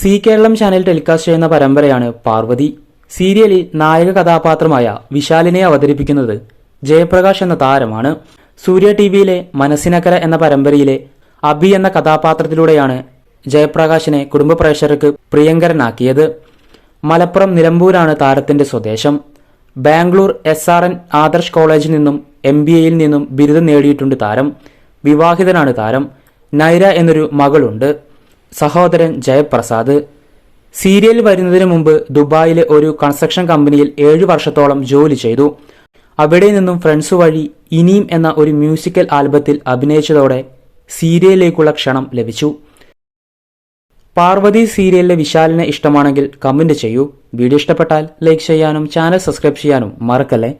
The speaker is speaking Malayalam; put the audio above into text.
സി കേരളം ചാനൽ ടെലികാസ്റ്റ് ചെയ്യുന്ന പരമ്പരയാണ് പാർവതി. സീരിയലിൽ നായക കഥാപാത്രമായ വിശാലിനെ അവതരിപ്പിക്കുന്നത് ജയപ്രകാശ് എന്ന താരമാണ്. സൂര്യ ടി വിയിലെ മനസ്സിനക്കര എന്ന പരമ്പരയിലെ അബി എന്ന കഥാപാത്രത്തിലൂടെയാണ് ജയപ്രകാശിനെ കുടുംബ പ്രേക്ഷകർക്ക് പ്രിയങ്കരനാക്കിയത്. മലപ്പുറം നിലമ്പൂരാണ് താരത്തിന്റെ സ്വദേശം. Bangalore S R N Adarsh കോളേജിൽ നിന്നും എം ബി എയിൽ നിന്നും ബിരുദം നേടിയിട്ടുണ്ട് താരം. വിവാഹിതനാണ് താരം. നൈര എന്നൊരു മകളുണ്ട്. സഹോദരൻ ജയപ്രസാദ്. സീരിയൽ വരുന്നതിന് മുമ്പ് ദുബായിലെ ഒരു കൺസ്ട്രക്ഷൻ കമ്പനിയിൽ ഏഴു വർഷത്തോളം ജോലി ചെയ്തു. അവിടെ നിന്നും ഫ്രണ്ട്സ് വഴി ഇനിയും എന്ന ഒരു മ്യൂസിക്കൽ ആൽബത്തിൽ അഭിനയിച്ചതോടെ സീരിയലിലേക്കുള്ള ക്ഷണം ലഭിച്ചു. പാർവതി സീരിയലിലെ വിശാലിനെ ഇഷ്ടമാണെങ്കിൽ കമന്റ് ചെയ്യൂ. വീഡിയോ ഇഷ്ടപ്പെട്ടാൽ ലൈക്ക് ചെയ്യാനും ചാനൽ സബ്സ്ക്രൈബ് ചെയ്യാനും മറക്കല്ലേ?